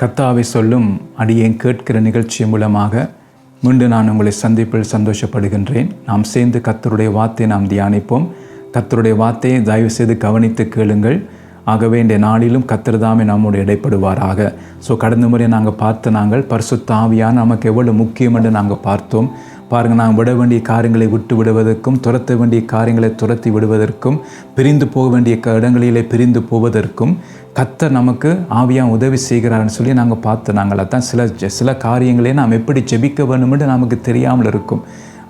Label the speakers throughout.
Speaker 1: கத்தாவை சொல்லும் அடியேன் கேட்கிற நிகழ்ச்சி மூலமாக மீண்டும் நான் உங்களை சந்திப்பில் சந்தோஷப்படுகின்றேன். நாம் சேர்ந்து கத்தருடைய வார்த்தை நாம் தியானிப்போம். கத்தருடைய வார்த்தையை தயவு செய்து கவனித்து கேளுங்கள். ஆகவே இந்த நாளிலும் கத்திரதாமே நம்மோடு இடைப்படுவாராக. ஸோ கடந்த முறை நாங்கள் பார்த்து நாங்கள் பரிசுத்த ஆவியான நமக்கு எவ்வளவு முக்கியம் என்று நாங்கள் பார்த்தோம். பாருங்கள் நாம் விட வேண்டிய காரியங்களை விட்டு விடுவதற்கும் துரத்த வேண்டிய காரியங்களை துரத்தி விடுவதற்கும் பிரிந்து போக வேண்டிய க- இடங்களிலே பிரிந்து போவதற்கும் கத்தை நமக்கு ஆவியாக உதவி செய்கிறார்னு சொல்லி நாங்கள் பார்த்து நாங்கள் அதான் சில சில காரியங்களே நாம் எப்படி ஜெபிக்க வேணும்னு நமக்கு தெரியாமல் இருக்கும்.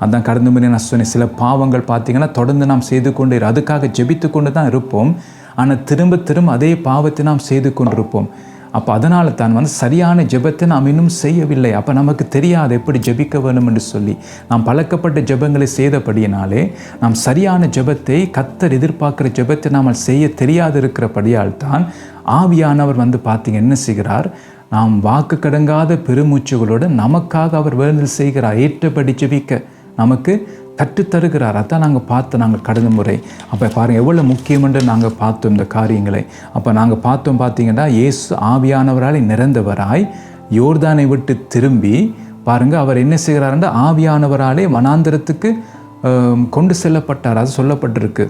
Speaker 1: அதான் கடந்த முறை நான் சொன்னேன் சில பாவங்கள் பார்த்தீங்கன்னா தொடர்ந்து நாம் செய்து கொண்டு அதுக்காக ஜெபித்து கொண்டு தான் இருப்போம். ஆனால் திரும்ப திரும்ப அதே பாவத்தை நாம் செய்து கொண்டிருப்போம். அப்போ அதனால் தான் வந்து சரியான ஜெபத்தை நாம் இன்னும் செய்யவில்லை. அப்போ நமக்கு தெரியாது எப்படி ஜெபிக்க வேணும் என்று சொல்லி. நாம் பழக்கப்பட்ட ஜெபங்களை செய்தபடியினாலே நாம் சரியான ஜெபத்தை கத்தர் எதிர்பார்க்குற ஜெபத்தை நாம் செய்ய தெரியாது இருக்கிறபடியால் தான் ஆவியானவர் வந்து பார்த்தீங்க என்ன செய்கிறார்? நாம் வாக்கு கடங்காத பெருமூச்சுகளோடு நமக்காக அவர் வேண்டல் செய்கிறார். ஏற்றபடி ஜெபிக்க. நமக்கு கற்றுத்தருகிறார் அதான் நாங்கள் பார்த்தோம் நாங்கள் கடந்த முறை. அப்போ பாருங்கள் எவ்வளோ முக்கியமென்று நாங்கள் பார்த்தோம் இந்த காரியங்களை. அப்போ நாங்கள் பார்த்தோம் பார்த்தீங்கன்னா இயேசு ஆவியானவரால் நிறந்தவராய் யோர்தானை விட்டு திரும்பி பாருங்க அவர் என்ன செய்கிறாருன்னா ஆவியானவராலே வனாந்திரத்துக்கு கொண்டு செல்லப்பட்டார். அது சொல்லப்பட்டிருக்கு.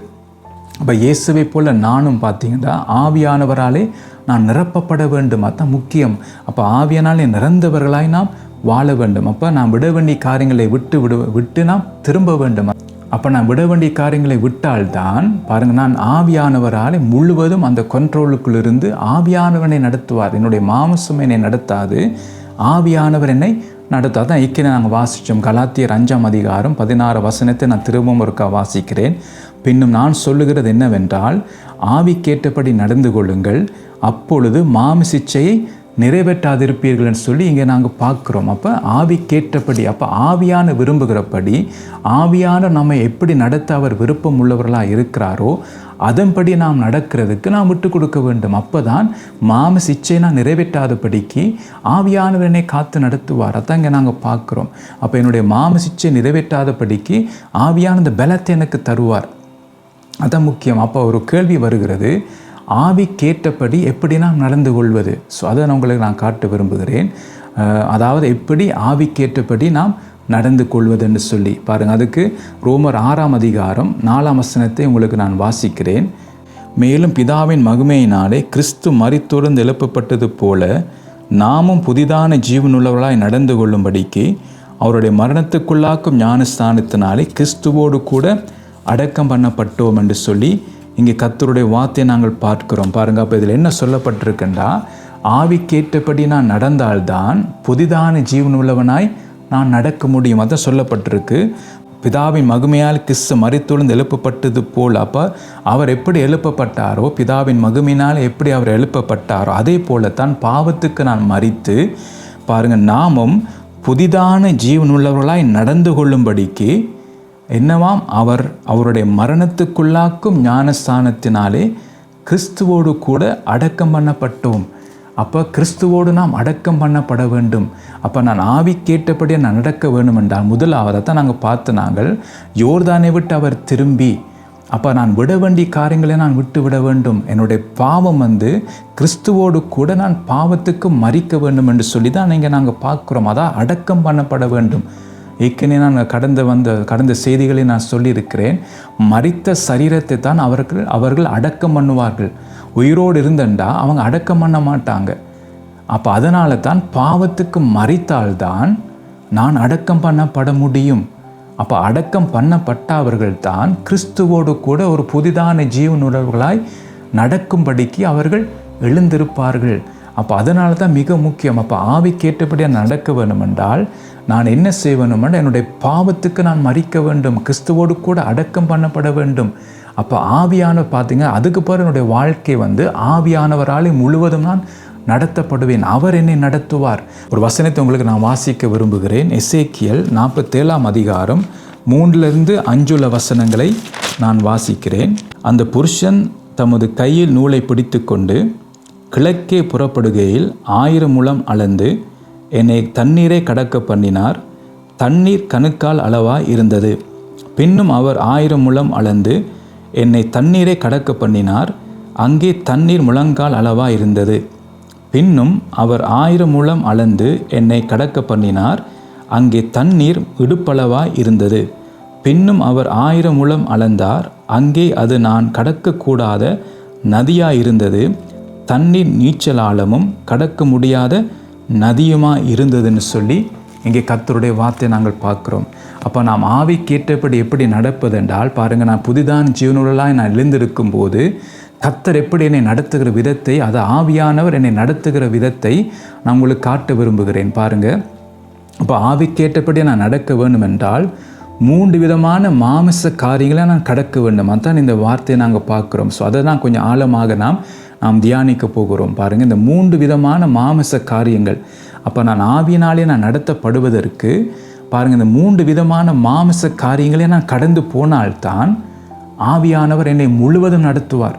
Speaker 1: அப்போ இயேசுவை போல நானும் பார்த்தீங்கன்னா ஆவியானவராலே நான் நிரப்பப்பட வேண்டும். அதுதான் முக்கியம். அப்போ ஆவியானாலே நிறந்தவர்களாய் நாம் வாழ வேண்டும். அப்போ நான் விட வேண்டிய காரியங்களை விட்டு விடு விட்டு நாம் திரும்ப வேண்டும். அப்போ நான் விட வேண்டிய காரியங்களை விட்டால்தான் பாருங்கள் நான் ஆவியானவரால் முழுவதும் அந்த கண்ட்ரோலுக்குள்ளிருந்து ஆவியானவனை நடத்துவார். என்னுடைய மாமசம் என்னை நடத்தாது. ஆவியானவர் என்னை நடத்து தான் இக்கனை நாங்கள் வாசித்தோம் கலாத்தியர் அஞ்சாம் அதிகாரம் பதினாறு வசனத்தை நான் திரும்பவும் ஒருக்கா வாசிக்கிறேன். பின்னும் நான் சொல்லுகிறது என்னவென்றால் ஆவி கேட்டபடி நடந்து கொள்ளுங்கள். அப்பொழுது மாமிசிச்சையை நிறைவேற்றாதிருப்பீர்கள்னு சொல்லி இங்கே நாங்கள் பார்க்குறோம். அப்போ ஆவி கேட்டபடி அப்போ ஆவியான விரும்புகிறபடி ஆவியான நம்ம எப்படி நடத்த அவர் விருப்பம் உள்ளவர்களாக இருக்கிறாரோ அதன்படி நாம் நடக்கிறதுக்கு நாம் விட்டு கொடுக்க வேண்டும். அப்போ தான் மாம சிச்சை நான் நிறைவேற்றாதபடிக்கு ஆவியானவரனை காத்து நடத்துவார். அதான் இங்கே நாங்கள் பார்க்குறோம். அப்போ என்னுடைய மாம சிச்சை நிறைவேற்றாதபடிக்கு ஆவியான இந்த பலத்தை எனக்கு தருவார். அதான் முக்கியம். அப்போ ஒரு கேள்வி வருகிறது. ஆவி கேட்டபடி எப்படி நாம் நடந்து கொள்வது? ஸோ அதை நான் உங்களுக்கு நான் காட்ட விரும்புகிறேன். அதாவது எப்படி ஆவி கேட்டபடி நாம் நடந்து கொள்வதுன்னு சொல்லி. பாருங்கள் அதுக்கு ரோமர் ஆறாம் அதிகாரம் நாலாம் வசனத்தை உங்களுக்கு நான் வாசிக்கிறேன். மேலும் பிதாவின் மகிமையினாலே கிறிஸ்து மரித்தொழுந்து எழுப்பப்பட்டது போல நாமும் புதிதான ஜீவனுள்ளவர்களாய் நடந்து கொள்ளும்படிக்கு அவருடைய மரணத்துக்குள்ளாக்கும் ஞானஸ்தானத்தினாலே கிறிஸ்துவோடு கூட அடக்கம் பண்ணப்பட்டோம் என்று சொல்லி இங்கே கத்தருடைய வார்த்தையை நாங்கள் பார்க்கிறோம். பாருங்க அப்போ இதில் என்ன சொல்லப்பட்டிருக்குண்டா? ஆவி கேட்டபடி நான் நடந்தால்தான் புதிதான ஜீவன் உள்ளவனாய் நான் நடக்க முடியும். அதான் சொல்லப்பட்டிருக்கு. பிதாவின் மகிமையால் கிறிஸ்து மறித்துழுந்து எழுப்பப்பட்டது போல் அப்போ அவர் எப்படி எழுப்பப்பட்டாரோ பிதாவின் மகிமையினால் எப்படி அவர் எழுப்பப்பட்டாரோ அதே போலத்தான் பாவத்துக்கு நான் மறித்து பாருங்க நாமும் புதிதான ஜீவனுள்ளவர்களாய் நடந்து கொள்ளும்படிக்கு என்னவாம்? அவர் அவருடைய மரணத்துக்குள்ளாக்கும் ஞானஸ்தானத்தினாலே கிறிஸ்துவோடு கூட அடக்கம் பண்ணப்பட்டோம். அப்போ கிறிஸ்துவோடு நாம் அடக்கம் பண்ணப்பட வேண்டும். அப்போ நான் ஆவி கேட்டபடியே நான் நடக்க வேண்டும் என்றால் முதலாவதை தான் நாங்கள் பார்த்து நாங்கள் யோர்தானை விட்டு அவர் திரும்பி அப்போ நான் விட வேண்டிய காரியங்களை நான் விட்டு விட வேண்டும். என்னுடைய பாவம் வந்து கிறிஸ்துவோடு கூட நான் பாவத்துக்கு மறிக்க வேண்டும் என்று சொல்லி தான் நீங்கள் நாங்கள் பார்க்குறோம். அதான் அடக்கம் பண்ணப்பட வேண்டும். ஏற்கனவே நான் கடந்த வந்த கடந்த செய்திகளை நான் சொல்லியிருக்கிறேன். மறித்த சரீரத்தை தான் அவர்கள் அவர்கள் அடக்கம் பண்ணுவார்கள். உயிரோடு இருந்தண்டா அவங்க அடக்கம் பண்ண மாட்டாங்க. அப்போ அதனால தான் பாவத்துக்கு மறித்தால்தான் நான் அடக்கம் பண்ணப்பட முடியும். அப்போ அடக்கம் பண்ணப்பட்டவர்கள் தான் கிறிஸ்துவோடு கூட ஒரு புதிதான ஜீவனுறவர்களாய் நடக்கும்படிக்கு அவர்கள் எழுந்திருப்பார்கள். அப்போ அதனால தான் மிக முக்கியம். அப்போ ஆவி கேட்டபடியாக நடக்க வேணுமென்றால் நான் என்ன செய்ய என்னுடைய பாவத்துக்கு நான் மறிக்க வேண்டும். கிறிஸ்துவோடு கூட அடக்கம் பண்ணப்பட வேண்டும். அப்போ ஆவியானவர் பார்த்தீங்க அதுக்கு பிறகு என்னுடைய வாழ்க்கை வந்து ஆவியானவராலே முழுவதும் நான் நடத்தப்படுவேன். அவர் என்னை நடத்துவார். ஒரு வசனத்தை உங்களுக்கு நான் வாசிக்க விரும்புகிறேன். எசேக்கியல் நாற்பத்தேழாம் அதிகாரம் மூன்றிலிருந்து அஞ்சுள்ள வசனங்களை நான் வாசிக்கிறேன். அந்த புருஷன் தமது கையில் நூலை பிடித்துக்கொண்டு கிழக்கே புறப்படுகையில் ஆயிரம் முழம் அளந்து என்னை தண்ணீரை கடக்க பண்ணினார். தண்ணீர் கணுக்கால் அளவாய் இருந்தது. பின்னும் அவர் ஆயிரம் முழம் அளந்து என்னை தண்ணீரை கடக்க பண்ணினார். அங்கே தண்ணீர் முழங்கால் அளவாக இருந்தது. பின்னும் அவர் ஆயிரம் முழம் அளந்து என்னை கடக்க பண்ணினார். அங்கே தண்ணீர் இடுப்பளவாய் இருந்தது. பின்னும் அவர் ஆயிரம் முழம் அளந்தார். அங்கே அது நான் கடக்கக்கூடாத நதியாக இருந்தது. தண்ணீர் நீச்சலாலமும் கடக்க முடியாத நதியுமா இருந்ததுன்னு சொல்லி இங்கே கத்தருடைய வார்த்தை நாங்கள் பார்க்குறோம். அப்போ நாம் ஆவி கேட்டபடி எப்படி நடப்பது என்றால் பாருங்கள் நான் புதிதான ஜீவனுடலாக நான் எழுந்திருக்கும் போது கத்தர் எப்படி என்னை நடத்துகிற விதத்தை அது ஆவியானவர் என்னை நடத்துகிற விதத்தை நான் உங்களுக்கு காட்ட விரும்புகிறேன். பாருங்கள் அப்போ ஆவி கேட்டபடி நான் நடக்க வேண்டும் என்றால் மூன்று விதமான மாமிச காரியங்களை நான் கடக்க வேண்டும். அதான் இந்த வார்த்தையை நாங்கள் பார்க்குறோம். ஸோ அதை தான் கொஞ்சம் ஆழமாக நாம் நாம் தியானிக்க போகிறோம். பாருங்கள் இந்த மூன்று விதமான மாமிச காரியங்கள். அப்போ நான் ஆவியினாலே நான் நடத்தப்படுவதற்கு பாருங்கள் இந்த மூன்று விதமான மாமிச காரியங்களே நான் கடந்து போனால்தான் ஆவியானவர் என்னை முழுவதும் நடத்துவார்.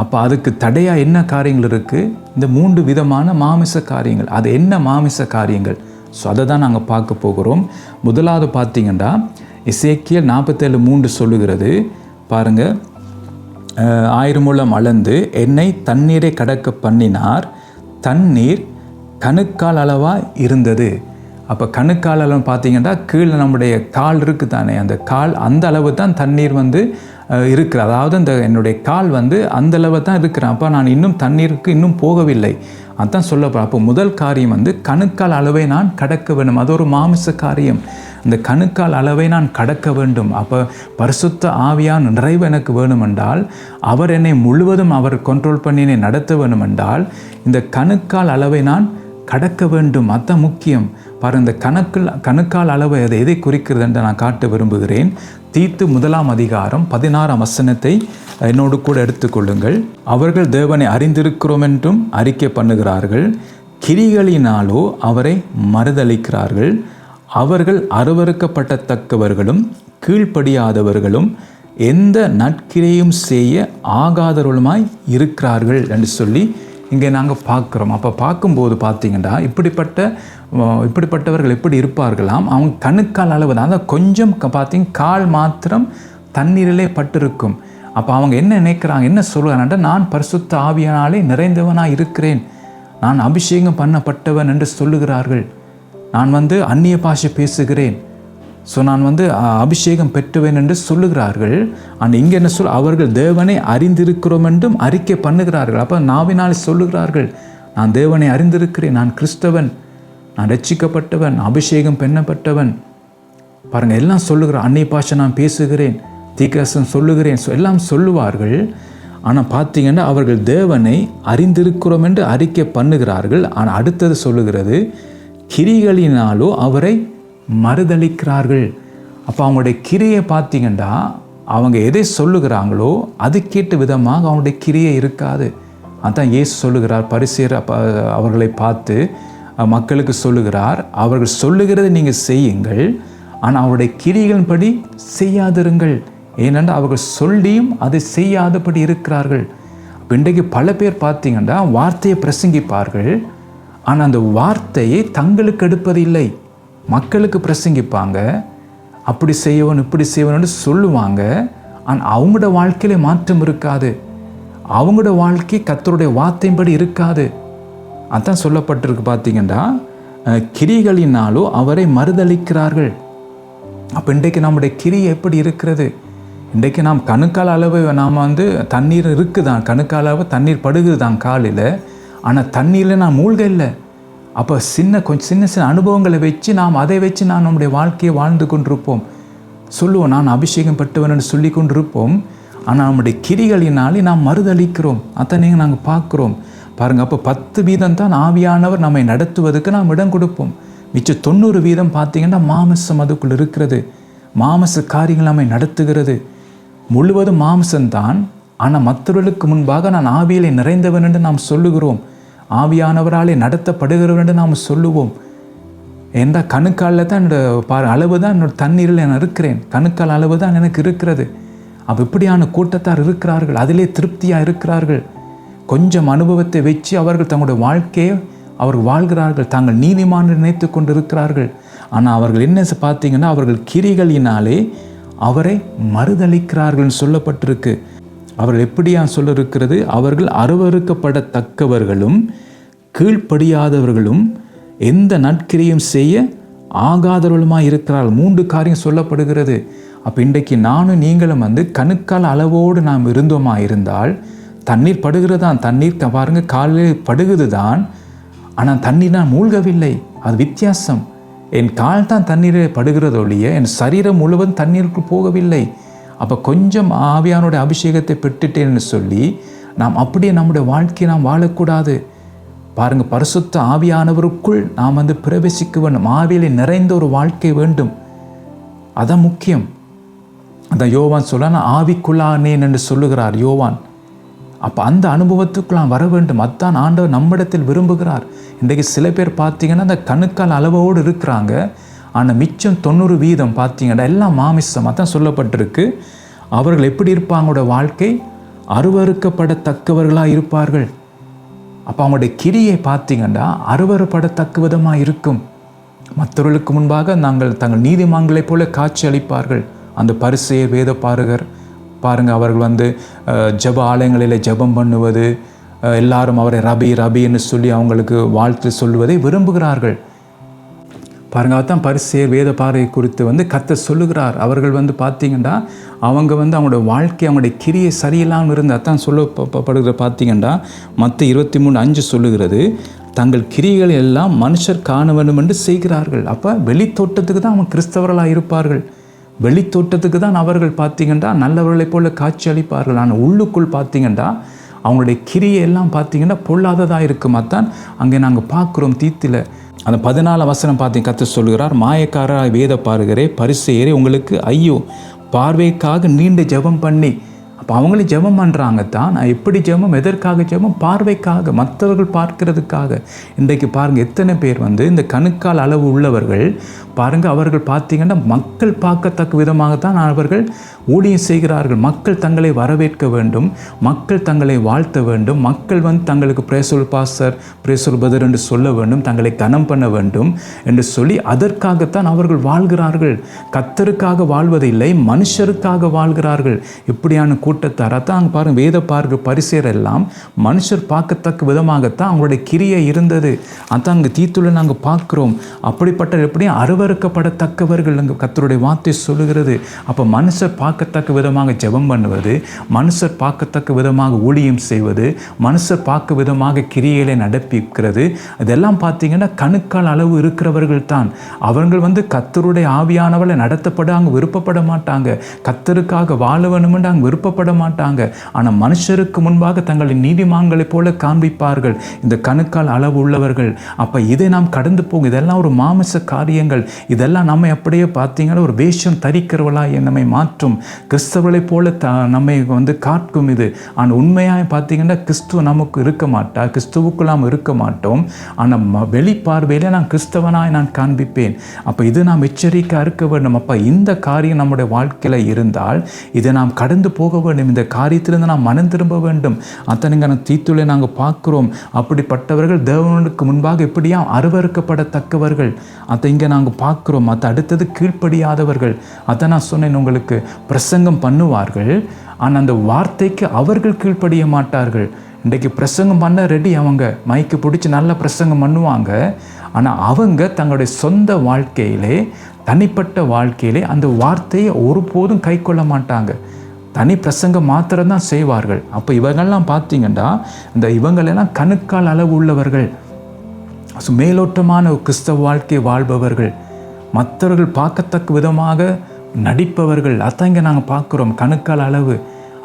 Speaker 1: அப்போ அதுக்கு தடையாக என்ன காரியங்கள் இருக்குது இந்த மூன்று விதமான மாமிச காரியங்கள். அது என்ன மாமிச காரியங்கள்? ஸோ அதை தான் நாங்கள் பார்க்க போகிறோம். முதலாவது பார்த்தீங்கன்னா இசைக்கியல் நாற்பத்தேழு மூன்று சொல்லுகிறது. பாருங்கள் அஹ், ஆயிரம் அளந்து என்னை தண்ணீரை கடக்க பண்ணினார். தண்ணீர் கணுக்கால் அளவாக இருந்தது. அப்போ கணுக்கால் அளவு பார்த்தீங்கன்னா கீழே நம்முடைய கால் இருக்குது தானே அந்த கால் அந்த அளவு தான் தண்ணீர் வந்து இருக்கிற இருக்குது அதாவது அந்த என்னுடைய கால் வந்து அந்த அளவு தான் இருக்கிறேன் அப்போ நான் இன்னும் தண்ணீருக்கு இன்னும் போகவில்லை. அதான் சொல்லப்போ அப்போ முதல் காரியம் வந்து கணுக்கால் அளவை நான் கடக்க வேண்டும். அது ஒரு மாமிச காரியம். இந்த கணுக்கால் அளவை நான் கடக்க வேண்டும். அப்போ பரிசுத்த ஆவியான் நிறைவு எனக்கு வேணுமென்றால் அவர் என்னை முழுவதும் அவர் கண்ட்ரோல் பண்ணி என்னை நடத்த வேணுமென்றால் இந்த கணுக்கால் அளவை நான் கடக்க வேண்டும். அதான் முக்கியம். பாரு இந்த கணக்கில் கணுக்கால் அளவு அதை எதை குறிக்கிறது என்று நான் காட்ட விரும்புகிறேன். தீத்து முதலாம் அதிகாரம் பதினாறாம் வசனத்தை என்னோடு கூட எடுத்துக்கொள்ளுங்கள் அவர்கள் தேவனை அறிந்திருக்கிறோம் என்றும் அறிக்கை பண்ணுகிறார்கள். கிரிகளினாலோ அவரை மறுதளிக்கிறார்கள் அவர்கள் அருவறுக்கப்படத்தக்கவர்களும் கீழ்ப்படியாதவர்களும் எந்த நற்கிரையும் செய்ய ஆகாதவர்களுமாய் இருக்கிறார்கள் என்று சொல்லி இங்கே நாங்கள் பார்க்குறோம். அப்போ பார்க்கும்போது பார்த்தீங்கன்னா இப்படிப்பட்ட இப்படிப்பட்டவர்கள் எப்படி இருப்பார்களாம்? அவங்க கணுக்கால் அளவு தான் அதான் கொஞ்சம் பார்த்தீங்க கால் மாத்திரம் தண்ணீரிலே பட்டிருக்கும். அப்போ அவங்க என்ன நினைக்கிறாங்க என்ன சொல்கிறாங்க நான் பரிசுத்த ஆவியானாலே நிறைந்தவனாக இருக்கிறேன். நான் அபிஷேகம் பண்ணப்பட்டவன் என்று சொல்லுகிறார்கள். நான் வந்து அந்நிய பாஷை பேசுகிறேன். ஸோ நான் வந்து அபிஷேகம் பெற்றுவேன் என்று சொல்லுகிறார்கள். ஆனால் இங்கே என்ன சொல் அவர்கள் தேவனை அறிந்திருக்கிறோம் என்றும் அறிக்கை பண்ணுகிறார்கள். அப்போ நாவினால் சொல்லுகிறார்கள் நான் தேவனை அறிந்திருக்கிறேன் நான் கிறிஸ்தவன் நான் ரட்சிக்கப்பட்டவன் அபிஷேகம் பெண்ணப்பட்டவன். பாருங்கள் எல்லாம் சொல்லுகிற அன்னை பாஷை நான் பேசுகிறேன் தீக்கரசன் சொல்லுகிறேன் எல்லாம் சொல்லுவார்கள். ஆனால் பார்த்தீங்கன்னா அவர்கள் தேவனை அறிந்திருக்கிறோம் என்று அறிக்கை பண்ணுகிறார்கள். ஆனால் அடுத்தது சொல்லுகிறது கிரிகளினாலோ அவரை மறுதளிக்கிறார்கள் அப்போ அவங்களுடைய கிரியை பார்த்தீங்கன்னா அவங்க எதை சொல்லுகிறாங்களோ அதுக்கேட்ட விதமாக அவங்களுடைய கிரியை இருக்காது. அதான் இயேசு சொல்லுகிறார் பரிசேர் அவர்களை பார்த்து மக்களுக்கு சொல்லுகிறார் அவர்கள் சொல்லுகிறதை நீங்கள் செய்யுங்கள் ஆனால் அவருடைய கிரிகளின்படி செய்யாதிருங்கள். ஏனென்றால் அவர்கள் சொல்லியும் அதை செய்யாதபடி இருக்கிறார்கள். இன்றைக்கு பல பேர் பார்த்தீங்கன்னா வார்த்தையை பிரசங்கிப்பார்கள் ஆனால் அந்த வார்த்தையை தங்களுக்கு எடுப்பதில்லை மக்களுக்கு பிரசங்கிப்பாங்க. அப்படி செய்யவன் இப்படி செய்வன்னு சொல்லுவாங்க. ஆனால் அவங்களோட வாழ்க்கையில மாற்றம் இருக்காது. அவங்களோட வாழ்க்கை கத்தருடைய வார்த்தையின்படி இருக்காது. அதான் சொல்லப்பட்டிருக்கு பார்த்தீங்கன்னா கிரிகளினாலும் கிரிகளினாலோ அவரை மறுதளிக்கிறார்கள் அப்போ இன்றைக்கு நம்முடைய கிரியை எப்படி இருக்கிறது? இன்றைக்கு நாம் கணுக்கால் அளவு நாம் வந்து தண்ணீர் இருக்குதான். கணுக்கால் அளவு தண்ணீர் படுகுது தான் காலில் ஆனால் தண்ணீரில் நான் மூழ்க இல்லை. அப்போ சின்ன கொஞ்சம் சின்ன சின்ன அனுபவங்களை வச்சு நாம் அதை வச்சு நான் நம்முடைய வாழ்க்கையை வாழ்ந்து கொண்டிருப்போம். சொல்லுவோம் நான் அபிஷேகம் பெற்றவன் சொல்லி கொண்டிருப்போம். ஆனால் நம்முடைய கிரிகளினாலே நாம் மறுதளிக்கிறோம். அத்தனையும் நாங்கள் பார்க்குறோம். பாருங்கள் அப்போ பத்து வீதம் தான் ஆவியானவர் நம்மை நடத்துவதற்கு நாம் இடம் கொடுப்போம். மிச்சம் தொண்ணூறு வீதம் பார்த்தீங்கன்னா மாமிசம் அதுக்குள் இருக்கிறது. மாமச காரியங்கள் நம்மை நடத்துகிறது. முழுவதும் மாம்சம்தான். ஆனால் மற்றவர்களுக்கு முன்பாக நான் ஆவியிலே நிறைந்தவன் என்று நாம் சொல்லுகிறோம். ஆவியானவராலே நடத்தப்படுகிறவர் என்று நாம் சொல்லுவோம். என்ற கணுக்காலில் தான் என்னோட பாரு அளவு தான் என்னோட தண்ணீரில் நான் இருக்கிறேன். கணுக்கால் அளவு தான் எனக்கு இருக்கிறது. அவ் இப்படியான கூட்டத்தார் இருக்கிறார்கள்? அதிலே திருப்தியாக இருக்கிறார்கள். கொஞ்சம் அனுபவத்தை வச்சு அவர்கள் தங்களுடைய வாழ்க்கையை அவர்கள் வாழ்கிறார்கள். தாங்கள் நீதிமான் நினைத்து கொண்டு இருக்கிறார்கள் ஆனால் அவர்கள் என்ன பார்த்தீங்கன்னா அவர்கள் கிரிகளினாலே அவரை மறுதளிக்கிறார்கள் சொல்லப்பட்டிருக்கு. அவர்கள் எப்படியா சொல்ல இருக்கிறது அவர்கள் அருவறுக்கப்படத்தக்கவர்களும் கீழ்ப்படியாதவர்களும் எந்த நற்கிரியும் செய்ய ஆகாதவர்களுமாய் இருக்கிறார்கள். மூன்று காரியம் சொல்லப்படுகிறது. அப்போ இன்றைக்கு நானும் நீங்களும் வந்து கணுக்கால் அளவோடு நாம் இருந்தோமா இருந்தால் தண்ணீர் படுகிறதான் தண்ணீர் பாருங்கள் பாருங்க காலில் படுகுது தான் ஆனால் தண்ணீர் நான் மூழ்கவில்லை. அது வித்தியாசம். என் கால் தான் தண்ணீரை படுகிறதொழிய என் சரீரம் முழுவதும் தண்ணீருக்கு போகவில்லை. அப்போ கொஞ்சம் ஆவியானோட அபிஷேகத்தை பெற்றுட்டேன்னு சொல்லி நாம் அப்படியே நம்முடைய வாழ்க்கையை நாம் வாழக்கூடாது. பாருங்கள் பரிசுத்த ஆவியானவருக்குள் நாம் வந்து பிரவேசிக்க வேண்டும். ஆவியிலே நிறைந்த ஒரு வாழ்க்கை வேண்டும். அதான் முக்கியம். அதான் யோவான் சொல்ல நான் ஆவிக்குள்ளானேன் என்று சொல்லுகிறார் யோவான். அப்போ அந்த அனுபவத்துக்குள் நான் வர வேண்டும். அதான் ஆண்டவர் நம்மிடத்தில் விரும்புகிறார். இன்றைக்கு சில பேர் பார்த்தீங்கன்னா அந்த கணுக்கால் அளவோடு இருக்கிறாங்க. ஆனால் மிச்சம் தொண்ணூறு வீதம் பார்த்தீங்கன்னா எல்லாம் மாமிசமாக தான் சொல்லப்பட்டிருக்கு. அவர்கள் எப்படி இருப்பாங்களோட வாழ்க்கை? அருவறுக்கப்படத்தக்கவர்களாக இருப்பார்கள். அப்போ அவங்களுடைய கிரியை பார்த்தீங்கன்னா அருவறுப்படத்தக்க விதமாக இருக்கும். மற்றவர்களுக்கு முன்பாக நாங்கள் தங்கள் நீதிமான்களைப் போல காட்சி அளிப்பார்கள். அந்த பரிசைய வேத பாருகர் பாருங்க அவர்கள் வந்து ஜப ஜெப ஆலயங்களில் ஜெபம் பண்ணுவது எல்லாரும் அவரை ரபி ரபின்னு சொல்லி அவங்களுக்கு வாழ்த்து சொல்லுவதை விரும்புகிறார்கள். பாருங்க அதான் பரிசேர் வேத பாறை குறித்து வந்து கத்த சொல்லுகிறார். அவர்கள் வந்து பார்த்தீங்கன்னா அவங்க வந்து அவங்களோட வாழ்க்கை அவங்களுடைய கிரியை சரியில்லாமல் இருந்து அதான் சொல்லப்படுகிற பார்த்தீங்கன்னா மற்ற இருபத்தி மூணு அஞ்சு சொல்லுகிறது தங்கள் கிரிகள் எல்லாம் மனுஷர் காண வேண்டும் என்று செய்கிறார்கள். அப்போ வெளித்தோட்டத்துக்கு தான் அவங்க கிறிஸ்தவர்களாக இருப்பார்கள். வெளித்தோட்டத்துக்கு தான் அவர்கள் பார்த்தீங்கன்னா நல்லவர்களைப் போல காட்சி அளிப்பார்கள். ஆனால் உள்ளுக்குள் பார்த்தீங்கன்னா அவங்களுடைய கிரியை எல்லாம் பார்த்தீங்கன்னா பொல்லாததாக இருக்குமா. தான் அங்கே நாங்கள் பார்க்குறோம் தீத்தில். அந்த பதினாலு வசனம் பார்த்து கத்து சொல்கிறார் மாயக்காரராய் வேத பாருகிறே பரிசெயரே உங்களுக்கு ஐயோ பார்வைக்காக நீண்ட ஜெபம் பண்ணி அப்போ அவங்களே ஜெபம் பண்ணுறாங்க தான். நான் எப்படி ஜெபம் எதற்காக ஜெபம்? பார்வைக்காக மற்றவர்கள் பார்க்கிறதுக்காக. இன்றைக்கு பாருங்கள் எத்தனை பேர் வந்து இந்த கணுக்கால் அளவு உள்ளவர்கள் பாருங்கள் அவர்கள் பார்த்தீங்கன்னா மக்கள் பார்க்கத்தக்க விதமாக தான் அவர்கள் ஊழியம் செய்கிறார்கள். மக்கள் தங்களை வரவேற்க வேண்டும் மக்கள் தங்களை வாழ்த்த வேண்டும் மக்கள் வந்து தங்களுக்கு பிரேசுல் பாஸ்டர் பிரேசுல் பதர் என்று சொல்ல வேண்டும் தங்களை கனம் பண்ண வேண்டும் என்று சொல்லி அதற்காகத்தான் அவர்கள் வாழ்கிறார்கள். கத்தருக்காக வாழ்வதில்லை மனுஷருக்காக வாழ்கிறார்கள். இப்படியான கூட்டம் கூட்டத்தார் அதான் பாருங்க வேத பார்க்க பரிசேர் எல்லாம் மனுஷர் பார்க்கத்தக்க விதமாகத்தான் அவங்களுடைய கிரியை இருந்தது. அதான் அங்கே தீத்துல நாங்கள் பார்க்குறோம். அப்படிப்பட்ட எப்படியும் அருவறுக்கப்படத்தக்கவர்கள் அங்கே கத்தருடைய வார்த்தை சொல்லுகிறது. அப்போ மனுஷர் பார்க்கத்தக்க விதமாக ஜெபம் பண்ணுவது மனுஷர் பார்க்கத்தக்க விதமாக ஊழியம் செய்வது மனுஷர் பார்க்க விதமாக கிரியைகளை நடப்பிக்கிறது இதெல்லாம் பார்த்தீங்கன்னா கணுக்கால் அளவு இருக்கிறவர்கள் தான். அவர்கள் வந்து கத்தருடைய ஆவியானவளை நடத்தப்பட அங்கே விருப்பப்பட மாட்டாங்க. கத்தருக்காக வாழ வேணுமென்று அங்கே விருப்பப்பட மாட்டாங்க ஆனால் மனுஷருக்கு முன்பாக தங்களை நீதிமான்களைப் போல காண்பிப்பார்கள். இந்த கணுக்கால் அளவு உள்ளவர்கள். அப்போ இதை நாம் கடந்து போகும் இதெல்லாம் ஒரு மாமிச காரியங்கள். இதெல்லாம் நம்ம அப்படியே பார்த்தீங்கன்னா ஒரு வேஷம் தரிக்கிறவளாக நம்மை மாற்றும். கிறிஸ்தவர்களைப் போல த நம்மை வந்து காட்கும் இது. ஆனால் உண்மையாக பார்த்தீங்கன்னா கிறிஸ்துவ நமக்கு இருக்க மாட்டா கிறிஸ்துவுக்கு நாம் இருக்க மாட்டோம். ஆனால் வெளிப்பார்வையில் நான் கிறிஸ்தவனாய் நான் காண்பிப்பேன். அப்போ இது நாம் எச்சரிக்கையாக இருக்க வேண்டும். அப்போ இந்த காரியம் நம்முடைய வாழ்க்கையில் இருந்தால் இதை நாம் கடந்து போக வேண்டும் இந்த காரியத்திலிருந்து நாம் மனம் திரும்ப வேண்டும். அத்தனைங்க தீத்துளை நாங்கள் பார்க்குறோம். அப்படிப்பட்டவர்கள் தேவனுக்கு முன்பாக எப்படியா அருவறுக்கப்படத்தக்கவர்கள் அதை இங்கே நாங்கள் பார்க்குறோம். அதை அடுத்தது கீழ்ப்படியாதவர்கள். அதை நான் சொன்னேன் உங்களுக்கு பிரசங்கம் பண்ணுவார்கள். ஆனால் அந்த வார்த்தைக்கு அவர்கள் கீழ்ப்படிய மாட்டார்கள். இன்றைக்கு பிரசங்கம் பண்ண ரெடி அவங்க. மைக்கு பிடிச்சி நல்ல பிரசங்கம் பண்ணுவாங்க. ஆனால் அவங்க தங்களுடைய சொந்த வாழ்க்கையிலே தனிப்பட்ட வாழ்க்கையிலே அந்த வார்த்தையை ஒருபோதும் கை கொள்ள மாட்டாங்க. தனி பிரசங்கம் மாத்திரம்தான் செய்வார்கள். அப்போ இவங்கள்லாம் பார்த்தீங்கன்னா இந்த இவங்களெல்லாம் கணுக்கால் அளவு உள்ளவர்கள். மேலோட்டமான கிறிஸ்தவ வாழ்க்கை வாழ்பவர்கள். மற்றவர்கள் பார்க்கத்தக்க விதமாக நடிப்பவர்கள். அதான் இங்கே நாங்கள் பார்க்குறோம் கணுக்கால் அளவு.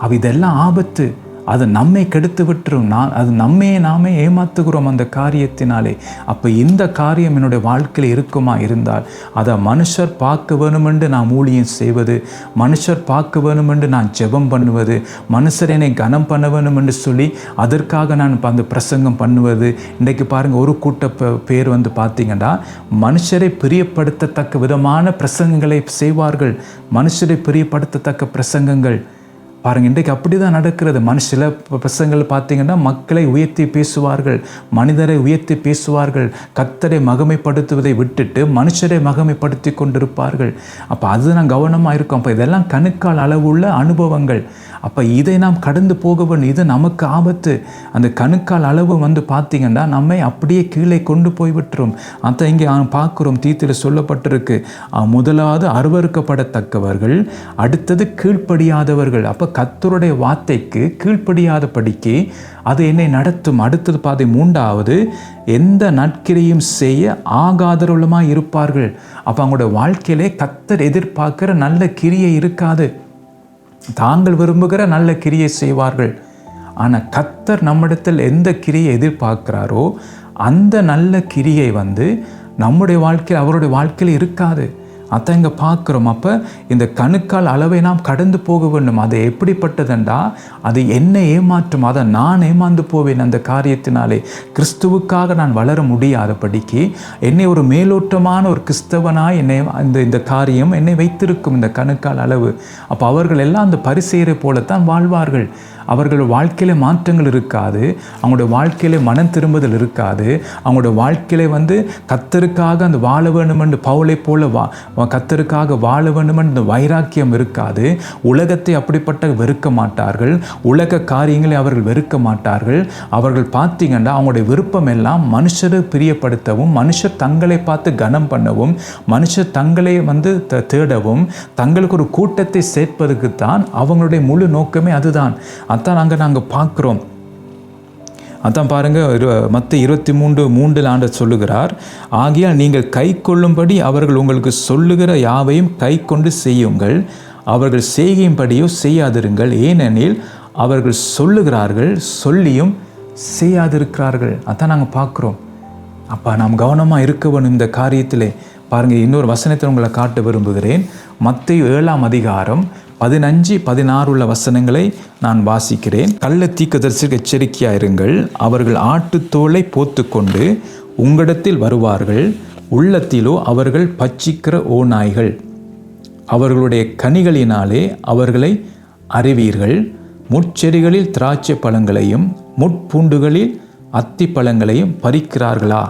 Speaker 1: அவ இதெல்லாம் ஆபத்து. அது நம்மை கெடுத்து விட்டுரும். நான் அது நம்மையே நாமே ஏமாத்துகிறோம் அந்த காரியத்தினாலே. அப்போ இந்த காரியம் என்னுடைய வாழ்க்கையில் இருக்குமா இருந்தால் அதை மனுஷர் பார்க்க வேணுமென்று நான் ஊழியம் செய்வது மனுஷர் பார்க்க வேணுமென்று நான் ஜெபம் பண்ணுவது மனுஷர் என்னை கனம் பண்ண வேணுமென்று சொல்லி அதற்காக நான் அந்த பிரசங்கம் பண்ணுவது. இன்றைக்கு பாருங்கள் ஒரு கூட்ட பேர் வந்து பார்த்தீங்கன்னா மனுஷரை பிரியப்படுத்தத்தக்க விதமான பிரசங்கங்களை செய்வார்கள். மனுஷரை பிரியப்படுத்தத்தக்க பிரசங்கங்கள். பாருங்கள் இன்றைக்கு அப்படி தான் நடக்கிறது. மனு சில பிரசங்கள் பார்த்தீங்கன்னா மக்களை உயர்த்தி பேசுவார்கள். மனிதரை உயர்த்தி பேசுவார்கள். கத்தரை மகமைப்படுத்துவதை விட்டுட்டு மனுஷரை மகமைப்படுத்தி கொண்டிருப்பார்கள். அப்போ அது நான் கவனமாக இருக்கும். அப்போ இதெல்லாம் கணுக்கால் அளவுள்ள அனுபவங்கள். அப்போ இதை நாம் கடந்து போக வேண்டும் இது நமக்கு ஆபத்து. அந்த கணுக்கால் அளவு வந்து பார்த்தீங்கன்னா நம்மை அப்படியே கீழே கொண்டு போய் விட்டுரும். அதை இங்கே பார்க்குறோம் தீத்தில் சொல்லப்பட்டிருக்கு. முதலாவது அருவறுக்கப்படத்தக்கவர்கள் அடுத்தது கீழ்ப்படியாதவர்கள். அப்போ கத்தருடைய வார்த்தைக்கு கீழ்ப்படியாதபடிக்கு அது என்னை நடத்தும். அடுத்தது பாதை மூன்றாவது எந்த நற்கிரையும் செய்ய ஆகாதருளமாக இருப்பார்கள். அப்போ அவங்களோட வாழ்க்கையிலே கத்தர் எதிர்பார்க்கிற நல்ல கிரியை இருக்காது. தாங்கள் விரும்புகிற நல்ல கிரியை செய்வார்கள். ஆனால் கத்தர் நம்மிடத்தில் எந்த கிரியை எதிர்பார்க்கிறாரோ அந்த நல்ல கிரியை வந்து நம்முடைய வாழ்க்கையில் அவருடைய வாழ்க்கையில் இருக்காது. அதான் இங்கே பார்க்குறோம். அப்போ இந்த கணுக்கால் அளவை நாம் கடந்து போக வேண்டும். அது எப்படிப்பட்டதுண்டா அது என்னை ஏமாற்றும். அதை நான் ஏமாந்து போவேன் அந்த காரியத்தினாலே. கிறிஸ்துவுக்காக நான் வளர முடியாதபடிக்கு என்னை ஒரு மேலோட்டமான ஒரு கிறிஸ்தவனாய் என்னை இந்த இந்த காரியம் என்னை வைத்திருக்கும் இந்த கணுக்கால் அளவு. அப்போ அவர்கள் எல்லாம் அந்த பரிசெயரை போலத்தான் வாழ்வார்கள். அவர்கள் வாழ்க்கையில மாற்றங்கள் இருக்காது. அவங்களோட வாழ்க்கையில் மனம் திரும்புதல் இருக்காது. அவங்களுடைய வாழ்க்கையில் வந்து கத்தருக்காக அந்த வாழ வேணுமென்று பவுலை போல வா வா- கத்தருக்காக வாழ வேணுமென்று இந்த வைராக்கியம் இருக்காது. உலகத்தை அப்படிப்பட்ட வெறுக்க மாட்டார்கள். உலக காரியங்களை அவர்கள் வெறுக்க மாட்டார்கள். அவர்கள் பார்த்தீங்கன்னா அவங்களுடைய விருப்பம் எல்லாம் மனுஷரை பிரியப்படுத்தவும் மனுஷர் தங்களை பார்த்து கனம் பண்ணவும் மனுஷர் தங்களை வந்து த- தேடவும் தங்களுக்கு ஒரு கூட்டத்தை சேர்ப்பதற்கு தான் அவங்களுடைய முழு நோக்கமே அதுதான். அதான் அங்கே நாங்கள் பார்க்குறோம். அதான் பாருங்கள் மற்ற இருபத்தி மூன்று மூன்றில் ஆண்டு சொல்லுகிறார் ஆகையால் நீங்கள் கை கொள்ளும்படி அவர்கள் உங்களுக்கு சொல்லுகிற யாவையும் கை கொண்டு செய்யுங்கள். அவர்கள் செய்கையும்படியோ செய்யாதிருங்கள். ஏனெனில் அவர்கள் சொல்லுகிறார்கள் சொல்லியும் செய்யாதிருக்கிறார்கள். அதான் நாங்கள் பார்க்குறோம். அப்போ நாம் கவனமாக இருக்க வேணும் இந்த காரியத்திலே. பாருங்கள் இன்னொரு வசனத்தை உங்களை காட்ட விரும்புகிறேன். மத்திய ஏழாம் அதிகாரம் பதினஞ்சு பதினாறு உள்ள வசனங்களை நான் வாசிக்கிறேன். கள்ள தீக்கதரிசிக்கு எச்சரிக்கையாக இருங்கள் அவர்கள் ஆட்டுத்தோலை போத்துக்கொண்டு உங்களிடத்தில் வருவார்கள். உள்ளத்திலோ அவர்கள் பச்சிக்கிற ஓநாய்கள். அவர்களுடைய கனிகளினாலே அவர்களை அறிவீர்கள். முட்செடிகளில் திராட்சை பழங்களையும் முட்பூண்டுகளில் அத்தி பழங்களையும் பறிக்கிறார்களா?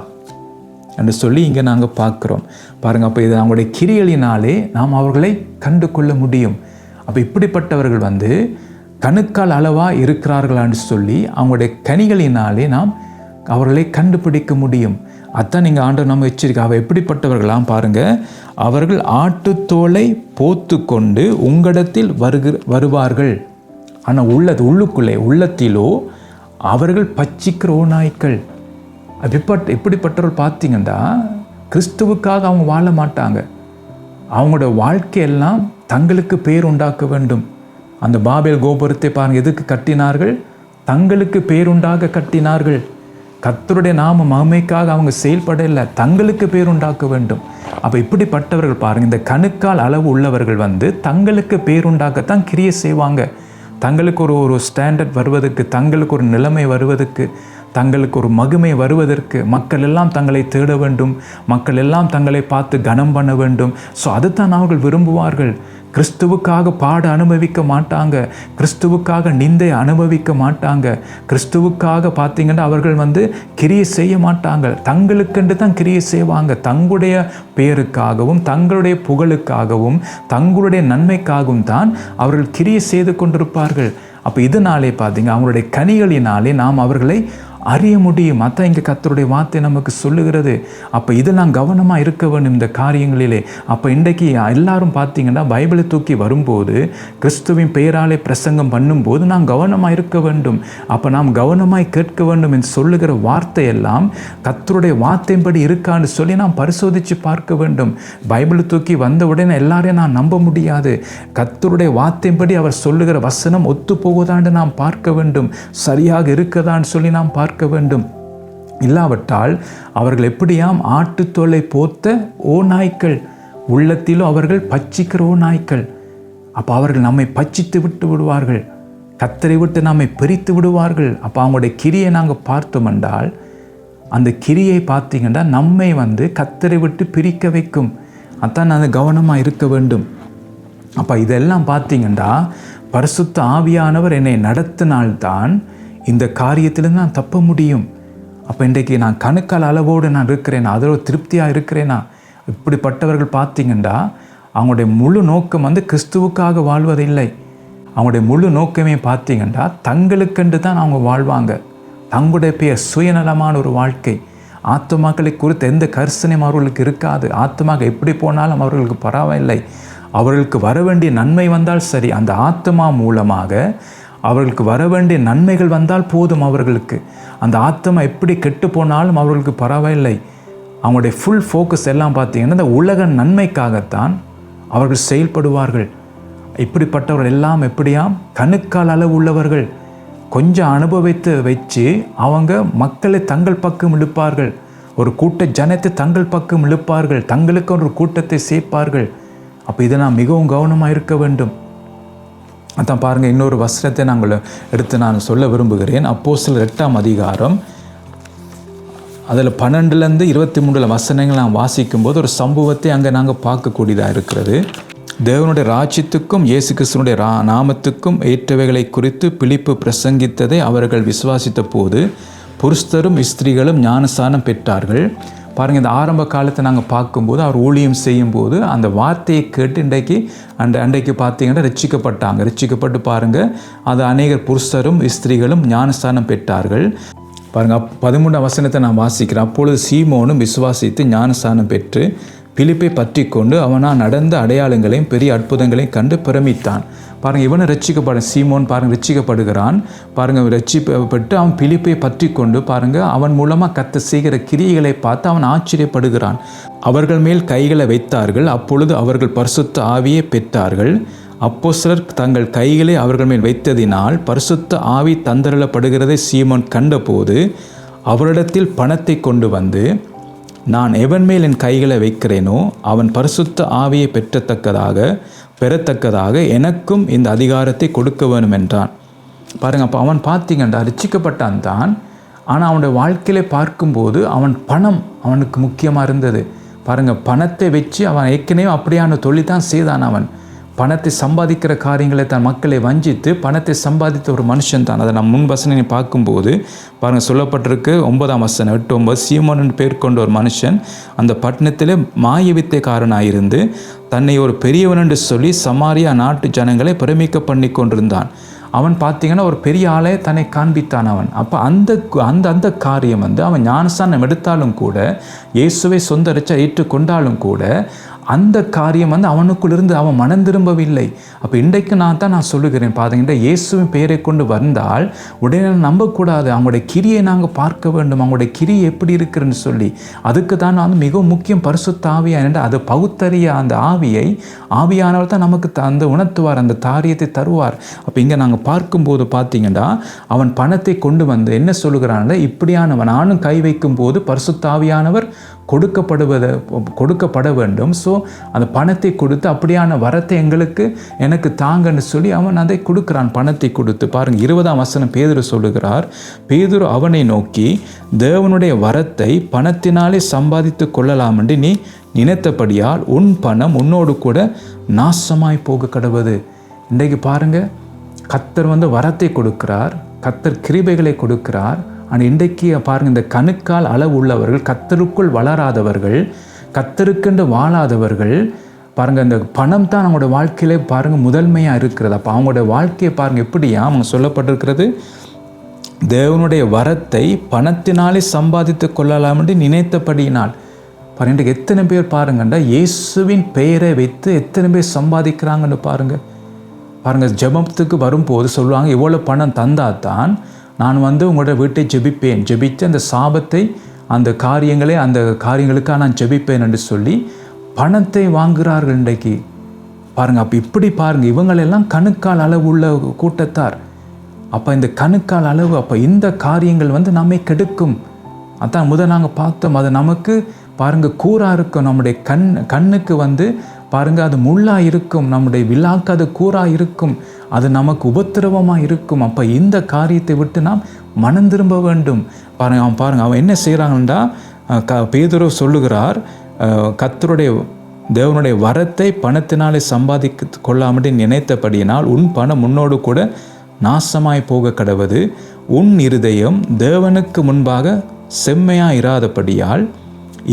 Speaker 1: என்று சொல்லி இங்கே நாங்கள் பார்க்குறோம். பாருங்கள் அப்போ இது அவங்களுடைய கிரிகளினாலே நாம் அவர்களை கண்டு கொள்ள முடியும். அப்போ இப்படிப்பட்டவர்கள் வந்து கணுக்கால் அளவாக இருக்கிறார்களான்னு சொல்லி அவங்களுடைய கனிகளினாலே நாம் அவர்களை கண்டுபிடிக்க முடியும். அதான் நீங்கள் ஆண்டவர் நம்ம எச்சரிக்கை அவள் எப்படிப்பட்டவர்களாம் பாருங்கள் அவர்கள் ஆட்டுத்தோலை போத்து கொண்டு உங்களிடத்தில் வருகிற வருவார்கள். ஆனால் உள்ளது உள்ளுக்குள்ளே உள்ளத்திலோ அவர்கள் பச்சிக்கிற ஓநாய்க்கள் அப்படிப்பட்ட எப்படிப்பட்டவர்கள் பார்த்தீங்கன்னா கிறிஸ்துவுக்காக அவங்க வாழ மாட்டாங்க. அவங்களோட வாழ்க்கையெல்லாம் தங்களுக்கு பேர் உண்டாக்க வேண்டும். அந்த பாபேல் கோபுரத்தை பாருங்க எதுக்கு கட்டினார்கள்? தங்களுக்கு பேருண்டாக கட்டினார்கள். கத்தருடைய நாம மகிமைக்காக அவங்க செயல்படலை தங்களுக்கு பேருண்டாக்க வேண்டும். அப்போ இப்படிப்பட்டவர்கள் பாருங்க இந்த கணுக்கால் அளவு உள்ளவர்கள் வந்து தங்களுக்கு பேருண்டாக்கத்தான் கிரியை செய்வாங்க. தங்களுக்கு ஒரு ஒரு ஸ்டாண்டர்ட் வருவதற்கு தங்களுக்கு ஒரு நிலைமை வருவதற்கு தங்களுக்கு ஒரு மகிமை வருவதற்கு மக்கள் எல்லாம் தங்களை தேட வேண்டும். மக்கள் எல்லாம் தங்களை பார்த்து கனம் பண்ண வேண்டும். ஸோ அதுதான் அவர்கள் விரும்புவார்கள். கிறிஸ்துவுக்காக பாட அனுபவிக்க மாட்டாங்க. கிறிஸ்துவுக்காக நிந்தை அனுபவிக்க மாட்டாங்க. கிறிஸ்துவுக்காக பார்த்தீங்கன்னா அவர்கள் வந்து கிரியை செய்ய மாட்டாங்க. தங்களுக்கென்று தான் கிரியை செய்வாங்க. தங்களுடைய பேருக்காகவும் தங்களுடைய புகழுக்காகவும் தங்களுடைய நன்மைக்காகவும் தான் அவர்கள் கிரியை செய்து கொண்டிருப்பார்கள். அப்போ இதனாலே பார்த்தீங்க அவங்களுடைய கனிகளினாலே நாம் அவர்களை அறிய முடியும். அதான் இங்கே கத்தருடைய வார்த்தை நமக்கு சொல்லுகிறது. அப்போ இதெல்லாம் கவனமாக இருக்க வேண்டும் இந்த காரியங்களிலே. அப்போ இன்றைக்கு எல்லாரும் பார்த்தீங்கன்னா பைபிளை தூக்கி வரும்போது கிறிஸ்துவின் பெயராலே பிரசங்கம் பண்ணும்போது நாம் கவனமாக இருக்க வேண்டும். அப்போ நாம் கவனமாய் கேட்க வேண்டும் என்று சொல்லுகிற வார்த்தையெல்லாம் கத்தருடைய வார்த்தையின்படி இருக்கான்னு சொல்லி நாம் பரிசோதித்து பார்க்க வேண்டும். பைபிளை தூக்கி வந்த உடனே எல்லாரையும் நான் நம்ப முடியாது. கத்தருடைய வார்த்தையின்படி அவர் சொல்லுகிற வசனம் ஒத்து போகுதான்னு நாம் பார்க்க வேண்டும். சரியாக இருக்கதான்னு சொல்லி நாம் பார்க்க வேண்டும். இல்லாவிட்டால் அவர்கள் எப்படியாம் ஆட்டுத்தோலை போத்த ஓ நாய்க்கள் உள்ளத்திலும் அவர்கள் பச்சிக்கிற ஓ நாய்க்கள் அப்போ அவர்கள் நம்மை பச்சித்து விட்டு விடுவார்கள். கத்தரை விட்டு நம்மை பிரித்து விடுவார்கள். அப்போ அவங்களுடைய கிரியை நாங்கள் பார்த்தோம் என்றால் அந்த கிரியை பார்த்தீங்கன்னா நம்மை வந்து கத்தரை விட்டு பிரிக்க வைக்கும். அதான் நான் கவனமாக இருக்க வேண்டும். அப்போ இதெல்லாம் பார்த்தீங்கன்னா பரிசுத்த ஆவியானவர் என்னை நடத்தினால்தான் இந்த காரியத்திலிருந்து நான் தப்ப முடியும். அப்போ இன்றைக்கு நான் கணுக்கால் அளவோடு நான் இருக்கிறேன்? அதில் திருப்தியாக இருக்கிறேனா? இப்படிப்பட்டவர்கள் பார்த்தீங்கன்னா அவங்களுடைய முழு நோக்கம் வந்து கிறிஸ்துவுக்காக வாழ்வதில்லை. அவங்களுடைய முழு நோக்கமே பார்த்தீங்கன்னா தங்களுக்கென்று தான் அவங்க வாழ்வாங்க. தங்களுடைய பெயர் சுயநலமான ஒரு வாழ்க்கை. ஆத்துமாக்களை குறித்து எந்த கரிசனையும் அவர்களுக்கு இருக்காது. ஆத்மாக எப்படி போனாலும் அவர்களுக்கு பரவாயில்லை. அவர்களுக்கு வர வேண்டிய நன்மை வந்தால் சரி. அந்த ஆத்மா மூலமாக அவர்களுக்கு வர வேண்டிய நன்மைகள் வந்தால் போதும் அவர்களுக்கு. அந்த ஆத்தமா எப்படி கெட்டு போனாலும் அவர்களுக்கு பரவாயில்லை. அவங்களுடைய ஃபுல் ஃபோக்கஸ் எல்லாம் பார்த்தீங்கன்னா இந்த உலக நன்மைக்காகத்தான் அவர்கள் செயல்படுவார்கள். இப்படிப்பட்டவர்கள் எல்லாம் எப்படியாம் கணுக்கால் அளவு உள்ளவர்கள். கொஞ்சம் அனுபவித்து வச்சு அவங்க மக்களை தங்கள் பக்கம் இழுப்பார்கள். ஒரு கூட்ட ஜனத்தை தங்கள் பக்கம் இழுப்பார்கள். தங்களுக்கு ஒரு கூட்டத்தை சேர்ப்பார்கள். அப்போ இதை நான் மிகவும் கவனமாக இருக்க வேண்டும். அதான் பாருங்கள் இன்னொரு வஸ்திரத்தை நாங்கள் எடுத்து நான் சொல்ல விரும்புகிறேன். அப்போ சில எட்டாம் அதிகாரம் அதில் பன்னெண்டுலேருந்து இருபத்தி மூணுல வசனங்கள் நான் வாசிக்கும்போது ஒரு சம்பவத்தை அங்கே நாங்கள் பார்க்கக்கூடியதாக இருக்கிறது. தேவனுடைய ராஜ்யத்துக்கும் இயேசு கிருஷ்ணனுடைய ரா நாமத்துக்கும் ஏற்றவைகளை குறித்து பிழிப்பு பிரசங்கித்ததை அவர்கள் விசுவாசித்த போது புருஸ்தரும் ஸ்திரீகளும் ஞானஸ்தானம் பெற்றார்கள். பாருங்கள் இந்த ஆரம்ப காலத்தை நாங்கள் பார்க்கும்போது அவர் ஊழியம் செய்யும்போது அந்த வார்த்தையை கேட்டு இன்றைக்கு அந்த அன்றைக்கு பார்த்தீங்கன்னா ரட்சிக்கப்பட்டாங்க. ரட்சிக்கப்பட்டு பாருங்கள் அது அநேகர் புருஷரும் ஸ்திரீகளும் ஞானஸ்தானம் பெற்றார்கள். பாருங்க அப் பதிமூணாம் வசனத்தை நான் வாசிக்கிறேன் அப்பொழுது சீமோனும் விசுவாசித்து ஞானஸ்தானம் பெற்று பிலிப்பை பற்றி கொண்டு அவனால் நடந்த அடையாளங்களையும் பெரிய அற்புதங்களையும் கண்டு பிரமித்தான். பாருங்கள் இவனை ரட்சிக்கப்பட சீமோன் பாருங்கள் ரட்சிக்கப்படுகிறான். பாருங்கள் ரட்சிப்பட்டு அவன் பிலிப்பை பற்றி கொண்டு பாருங்கள் அவன் மூலமாக கத்த செய்கிற கிரியைகளை பார்த்து அவன் ஆச்சரியப்படுகிறான். அவர்கள் மேல் கைகளை வைத்தார்கள் அப்பொழுது அவர்கள் பரிசுத்த ஆவியை பெற்றார்கள். அப்போ சிலர் தங்கள் கைகளை அவர்கள் மேல் வைத்ததினால் பரிசுத்த ஆவி தந்தரளப்படுகிறதை சீமோன் கண்டபோது அவரிடத்தில் பணத்தை கொண்டு வந்து நான் எவன் மேல் என் கைகளை வைக்கிறேனோ அவன் பரிசுத்த ஆவியை பெற்றத்தக்கதாக பெறத்தக்கதாக எனக்கும் இந்த அதிகாரத்தை கொடுக்க வேணும் என்றான் பாருங்க அப்போ அவன் பார்த்தீங்கன்னா ரசிக்கப்பட்டான் தான். ஆனால் அவனுடைய வாழ்க்கையில பார்க்கும்போது அவன் பணம் அவனுக்கு முக்கியமாக இருந்தது. பாருங்கள் பணத்தை வச்சு அவன் ஏற்கனவே அப்படியான தொழில் தான் செய்தான் அவன். பணத்தை சம்பாதிக்கிற காரியங்களை தன் மக்களை வஞ்சித்து பணத்தை சம்பாதித்த ஒரு மனுஷன் தான். அதை நம் முன் வசனை பார்க்கும்போது பாருங்கள் சொல்லப்பட்டிருக்கு ஒன்பதாம் வசனம் எட்டு ஒன்பது சீமோன் பேர் கொண்ட ஒரு மனுஷன் அந்த பட்டணத்தில் மாய வித்தைக்காரனாக இருந்து தன்னை ஒரு பெரியவன் என்று சொல்லி சமாரியா நாட்டு ஜனங்களை பிரமிக்க பண்ணி கொண்டிருந்தான். அவன் பார்த்தீங்கன்னா ஒரு பெரிய ஆளே தன்னை காண்பித்தான் அவன். அப்போ அந்த அந்த அந்த காரியம் வந்து அவன் ஞானஸ்தானம் எடுத்தாலும் கூட இயேசுவை சொந்த ரச்சா ஏற்றுக்கொண்டாலும் கூட அந்த காரியம் வந்து அவனுக்குள்ளிருந்து அவன் மனம் திரும்பவில்லை. அப்போ இன்றைக்கு நான் தான் நான் சொல்லுகிறேன் பாருங்க இயேசுவின் பெயரை கொண்டு வந்தால் உடனே நம்பக்கூடாது. அவங்களுடைய கிரியை நாங்கள் பார்க்க வேண்டும். அவங்களுடைய கிரியை எப்படி இருக்குன்னு சொல்லி. அதுக்கு தான் நான் வந்து மிகவும் முக்கியம் பரிசுத்த ஆவியா என்று அது பகுத்தறிய அந்த ஆவியை ஆவியானவர் தான் நமக்கு அந்த உணர்த்துவார் அந்த தாரியத்தை தருவார். அப்போ இங்கே நாங்கள் பார்க்கும்போது பார்த்தீங்கன்னா அவன் பணத்தை கொண்டு வந்து என்ன சொல்லுகிறான் இப்படியானவன் நானும் கை வைக்கும் போது பரிசுத்த ஆவியானவர் கொடுக்கப்படுவதை கொடுக்கப்பட வேண்டும். ஸோ அந்த பணத்தை கொடுத்து அப்படியான வரத்தை எங்களுக்கு எனக்கு தாங்கன்னு சொல்லி அவன் அதை கொடுக்குறான் பணத்தை கொடுத்து. பாருங்க இருபதாம் வசனம் பேதுரு சொல்லுகிறார் பேதுரு அவனை நோக்கி தேவனுடைய வரத்தை பணத்தினாலே சம்பாதித்து கொள்ளலாம் என்று நீ நினைத்தபடியால் உன் பணம் உன்னோடு கூட நாசமாய் போக கடவுது. இன்றைக்கு பாருங்க கத்தர் வந்து வரத்தை கொடுக்கிறார் கத்தர் கிருபைகளை கொடுக்கிறார் ஆனால் இன்றைக்கு பாருங்கள் இந்த கணுக்கால் அளவு உள்ளவர்கள் கத்தருக்குள் வளராதவர்கள் கத்தருக்கென்று வாழாதவர்கள் பாருங்கள் இந்த பணம் தான் அவங்களோட வாழ்க்கையிலே பாருங்கள் முதன்மையாக இருக்கிறது. அப்போ அவங்களோட வாழ்க்கையை பாருங்கள் எப்படியா அவங்க சொல்லப்பட்டிருக்கிறது? தேவனுடைய வரத்தை பணத்தினாலே சம்பாதித்து கொள்ளலாம் என்று நினைத்தபடியினால். பாருங்க எத்தனை பேர் பாருங்கண்டா இயேசுவின் பெயரை வைத்து எத்தனை பேர் சம்பாதிக்கிறாங்கன்னு பாருங்கள் பாருங்கள் ஜபத்துக்கு வரும்போது சொல்லுவாங்க இவ்வளோ பணம் தந்தால் தான் நான் வந்து உங்களோட வீட்டை ஜெபிப்பேன். ஜெபித்து அந்த சாபத்தை அந்த காரியங்களை அந்த காரியங்களுக்காக நான் ஜெபிப்பேன் என்று சொல்லி பணத்தை வாங்குகிறார்கள் இன்றைக்கு. பாருங்கள் அப்போ இப்படி பாருங்கள் இவங்களெல்லாம் கணுக்கால் அளவு உள்ள கூட்டத்தார். அப்போ இந்த கணுக்கால் அளவு அப்போ இந்த காரியங்கள் வந்து நம்மை கெடுக்கும். அதான் முதல் நாங்கள் பார்த்தோம் அது நமக்கு பாருங்கள் கூறாக இருக்கும். நம்முடைய கண் கண்ணுக்கு வந்து பாருங்கள் அது முள்ளாக இருக்கும் நம்முடைய விழாக்கு அது கூறாக இருக்கும் அது நமக்கு உபத்திரவமாக இருக்கும். அப்போ இந்த காரியத்தை விட்டு நாம் மனம் திரும்ப வேண்டும். பாருங்க அவன் பாருங்கள் அவன் என்ன செய்கிறாங்கன்னா க பேதுரு சொல்லுகிறார் கத்தருடைய தேவனுடைய வரத்தை பணத்தினாலே சம்பாதிக்க கொள்ளாமல் நினைத்தபடியினால் உன் பணம் உன்னோடு கூட நாசமாய் போக கடவது. உன் இருதயம் தேவனுக்கு முன்பாக செம்மையாக இராதபடியால்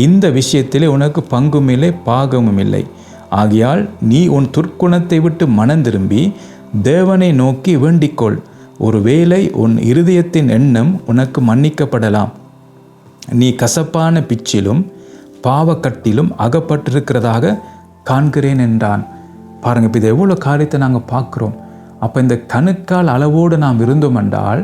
Speaker 1: இந்த விஷயத்திலே உனக்கு பங்கும் இல்லை பாகமும் இல்லை ஆகையால் நீ உன் துர்க்குணத்தை விட்டு மனம் திரும்பி தேவனை நோக்கி வேண்டிக்கொள். ஒருவேளை உன் இருதயத்தின் எண்ணம் உனக்கு மன்னிக்கப்படலாம். நீ கசப்பான பிச்சிலும் பாவக்கட்டிலும் அகப்பட்டிருக்கிறதாக காண்கிறேன் என்றான். பாருங்க இப்போ இது எவ்வளோ காரியத்தை நாங்கள் பார்க்குறோம். அப்போ இந்த கணுக்கால் அளவோடு நாம் இருந்தோம் என்றால்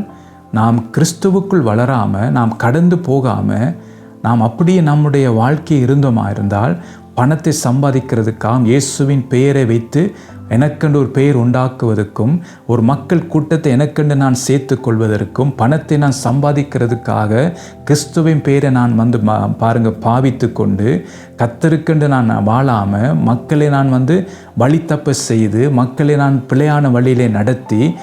Speaker 1: நாம் கிறிஸ்துவுக்குள் வளராமல் நாம் கடந்து போகாமல் நாம் அப்படியே நம்முடைய வாழ்க்கை இருந்தோமா இருந்தால் பணத்தை சம்பாதிக்கிறதுக்காம் இயேசுவின் பெயரை வைத்து எனக்கென்று ஒரு பெயர் உண்டாக்குவதற்கும் ஒரு மக்கள் கூட்டத்தை எனக்கென்று நான் சேர்த்து கொள்வதற்கும் பணத்தை நான் சம்பாதிக்கிறதுக்காக கிறிஸ்துவின் பெயரை நான் வந்து பாருங்க பாவித்து கொண்டு கத்தருக்கென்று நான் வாழாமல் மக்களை நான் வந்து வழி செய்து மக்களை நான் பிழையான வழியிலே நடத்தி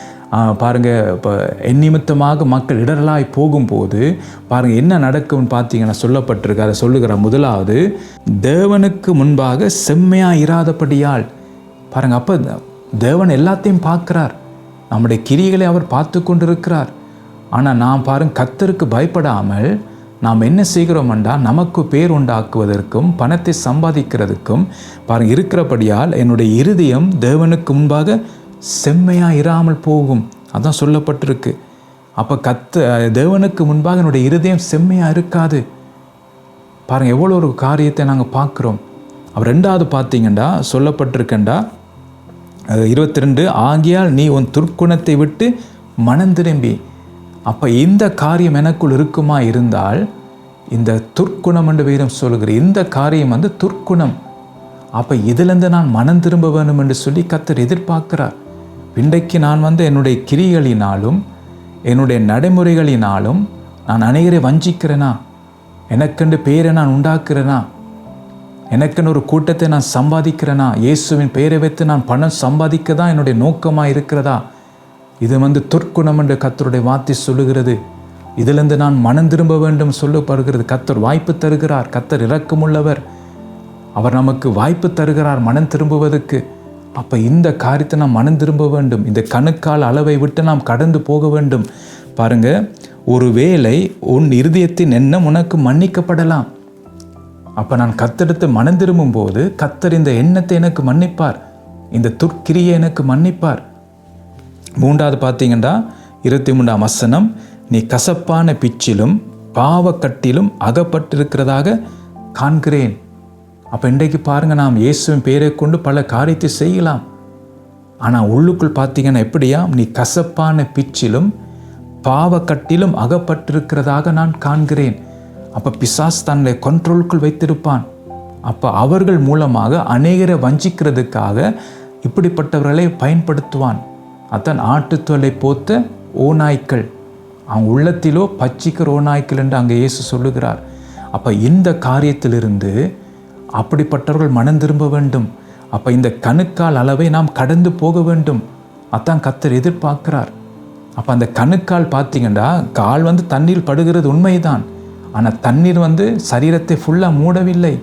Speaker 1: பாருங்கள் இப்போ நிமித்தமாக மக்கள் இடரலாய் போகும்போது பாருங்கள் என்ன நடக்கும்னு பார்த்தீங்கன்னா சொல்லப்பட்டிருக்கு. அதை சொல்லுகிற முதலாவது தேவனுக்கு முன்பாக செம்மையாக இராதபடியால். பாருங்கள் அப்போ தேவன் எல்லாத்தையும் பார்க்குறார். நம்முடைய கிரிகளை அவர் பார்த்து கொண்டிருக்கிறார். ஆனால் நாம் பாருங்க கத்தருக்கு பயப்படாமல் நாம் என்ன செய்கிறோம்டா நமக்கு பேர் உண்டாக்குவதற்கும் பணத்தை சம்பாதிக்கிறதுக்கும் பாருங்கள் இருக்கிறபடியால் என்னுடைய இருதயம் தேவனுக்கு முன்பாக செம்மையாக இராமல் போகும். அதான் சொல்லப்பட்டிருக்கு. அப்போ கத்த தேவனுக்கு முன்பாக என்னுடைய இருதயம் செம்மையாக இருக்காது. பாருங்கள் எவ்வளோ ஒரு காரியத்தை நாங்கள் பார்க்குறோம். அவர் ரெண்டாவது பார்த்தீங்கண்டா சொல்லப்பட்டிருக்கண்டா இருபத்தி ரெண்டு ஆகியால் நீ உன் துர்க்குணத்தை விட்டு மனம் திரும்பி அப்போ இந்த காரியம் எனக்குள் இருக்குமா இருந்தால் இந்த துர்க்குணம் என்று வீரம் சொல்லுகிற இந்த காரியம் வந்து துர்க்குணம். அப்போ இதிலிருந்து நான் மனம் திரும்ப வேணும் என்று சொல்லி கத்தர் எதிர்பார்க்கிறார். இன்றைக்கு நான் வந்து என்னுடைய கிரிகளினாலும் என்னுடைய நடைமுறைகளினாலும் நான் அனைவரை வஞ்சிக்கிறேனா? எனக்கென்று பெயரை நான் உண்டாக்குறேனா? எனக்குன்னு ஒரு கூட்டத்தை நான் சம்பாதிக்கிறேனா? இயேசுவின் பெயரை வைத்து நான் பணம் சம்பாதிக்க தான் என்னுடைய நோக்கமாக இருக்கிறதா? இது வந்து துர்க்குணம் என்று கத்தருடைய வார்த்தை சொல்லுகிறது. இதிலிருந்து நான் மனம் திரும்ப வேண்டும் சொல்லப்படுகிறது. கத்தர் வாய்ப்பு தருகிறார். கத்தர் இறக்கமுள்ளவர் அவர் நமக்கு வாய்ப்பு தருகிறார் மனம் திரும்புவதற்கு. அப்போ இந்த காரியத்தை நாம் மனம் திரும்ப வேண்டும். இந்த கணுக்கால் அளவை விட்டு நாம் கடந்து போக வேண்டும். பாருங்க ஒரு வேலை உன் இருதயத்தின் எண்ணம் உனக்கு மன்னிக்கப்படலாம். அப்போ நான் கத்தெடுத்து மனம் திரும்பும் போது கத்தர் இந்த எண்ணத்தை எனக்கு மன்னிப்பார். இந்த துர்க்கிரியை எனக்கு மன்னிப்பார். மூன்றாவது பார்த்தீங்கன்னா இருபத்தி மூன்றாம் வசனம் நீ கசப்பான பிச்சிலும் பாவக்கட்டிலும் அகப்பட்டிருக்கிறதாக காண்கிறேன். அப்போ இன்றைக்கு பாருங்கள் நாம் இயேசுவின் பேரை கொண்டு பல காரியத்தை செய்யலாம். ஆனால் உள்ளுக்குள் பார்த்தீங்கன்னா எப்படியா? நீ கசப்பான பிச்சிலும் பாவக்கட்டிலும் அகப்பட்டிருக்கிறதாக நான் காண்கிறேன். அப்போ பிசாஸ் தன்னை கண்ட்ரோலுக்குள் வைத்திருப்பான். அப்போ அவர்கள் மூலமாக அநேகரை வஞ்சிக்கிறதுக்காக இப்படிப்பட்டவர்களை பயன்படுத்துவான். அத்தான் ஆட்டுத்தொலை போத்த ஓநாய்க்கள். அவங்க உள்ளத்திலோ பச்சிக்கிற ஓநாய்க்கள் என்று அங்கே இயேசு சொல்லுகிறார். அப்போ இந்த காரியத்திலிருந்து அப்படிப்பட்டவர்கள் மனம் திரும்ப வேண்டும். அப்போ இந்த கணுக்கால் அளவை நாம் கடந்து போக வேண்டும். அதான் கத்தர் எதிர்பார்க்கிறார். அப்போ அந்த கணுக்கால் பார்த்தீங்கன்னா கால் வந்து தண்ணீர் படுகிறது உண்மைதான். ஆனால் தண்ணீர் வந்து சரீரத்தை ஃபுல்லாக மூடவில்லை.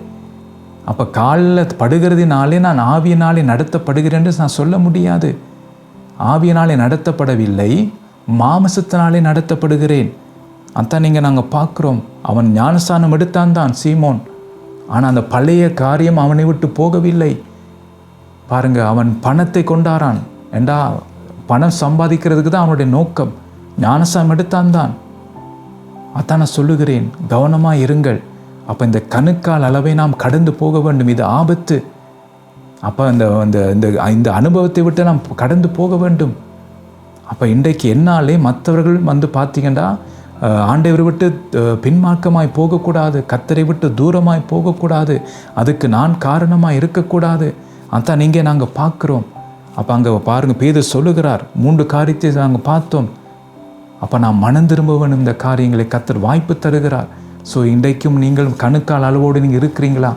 Speaker 1: அப்போ காலில் படுகிறதுனாலே நான் ஆவியினாலே நடத்தப்படுகிறேன் என்று நான் சொல்ல முடியாது. ஆவியினாலே நடத்தப்படவில்லை மாமசத்தினாலே நடத்தப்படுகிறேன். அதான் நீங்கள் நாங்கள் பார்க்குறோம். அவன் ஞானஸ்தானம் எடுத்தான் தான் சீமோன். ஆனால் அந்த பழைய காரியம் அவனை விட்டு போகவில்லை. பாருங்க அவன் பணத்தை கொண்டாரான். ஏண்டா பணம் சம்பாதிக்கிறதுக்கு தான் அவனுடைய நோக்கம். ஞானசாம் எடுத்தான் தான். அதான் நான் சொல்லுகிறேன் கவனமாக இருங்கள். அப்போ இந்த கணுக்கால் அளவை நாம் கடந்து போக வேண்டும். இது ஆபத்து. அப்போ இந்த இந்த இந்த அனுபவத்தை விட்டு நாம் கடந்து போக வேண்டும். அப்போ இன்றைக்கு என்னாலே மற்றவர்கள் வந்து பார்த்தீங்கன்னா ஆண்டவரை விட்டு பின்மார்க்கமாய் போகக்கூடாது கத்தரை விட்டு தூரமாய் போகக்கூடாது அதுக்கு நான் காரணமாக இருக்கக்கூடாது. அதான் நீங்கள் நாங்கள் பார்க்குறோம். அப்போ அங்கே பாருங்கள் பேது சொல்லுகிறார் மூன்று காரியத்தை நாங்கள் பார்த்தோம். அப்போ நான் மனம் திரும்பவன் இந்த காரியங்களை கத்தர் வாய்ப்பு தருகிறார். ஸோ இன்றைக்கும் நீங்கள் கணுக்கால் அளவோடு நீங்கள் இருக்கிறீங்களா?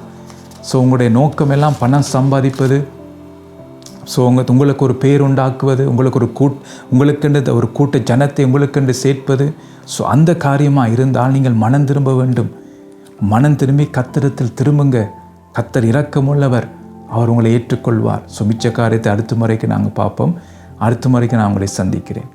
Speaker 1: ஸோ உங்களுடைய நோக்கம் எல்லாம் பணம் சம்பாதிப்பது ஸோ உங்கள் உங்களுக்கு ஒரு பேர் உண்டாக்குவது உங்களுக்கு ஒரு கூட் உங்களுக்கென்று ஒரு கூட்ட ஜனத்தை உங்களுக்கென்று சேர்ப்பது ஸோ அந்த காரியமாக இருந்தால் நீங்கள் மனம் திரும்ப வேண்டும். மனம் திரும்பி கத்திரத்தில் திரும்புங்க. கத்தர் இரக்கமுள்ளவர். அவர் உங்களை ஏற்றுக்கொள்வார். ஸோ மிச்ச காரியத்தை அடுத்த முறைக்கு நாங்கள் பார்ப்போம். அடுத்த முறைக்கு நான் உங்களை சந்திக்கிறேன்.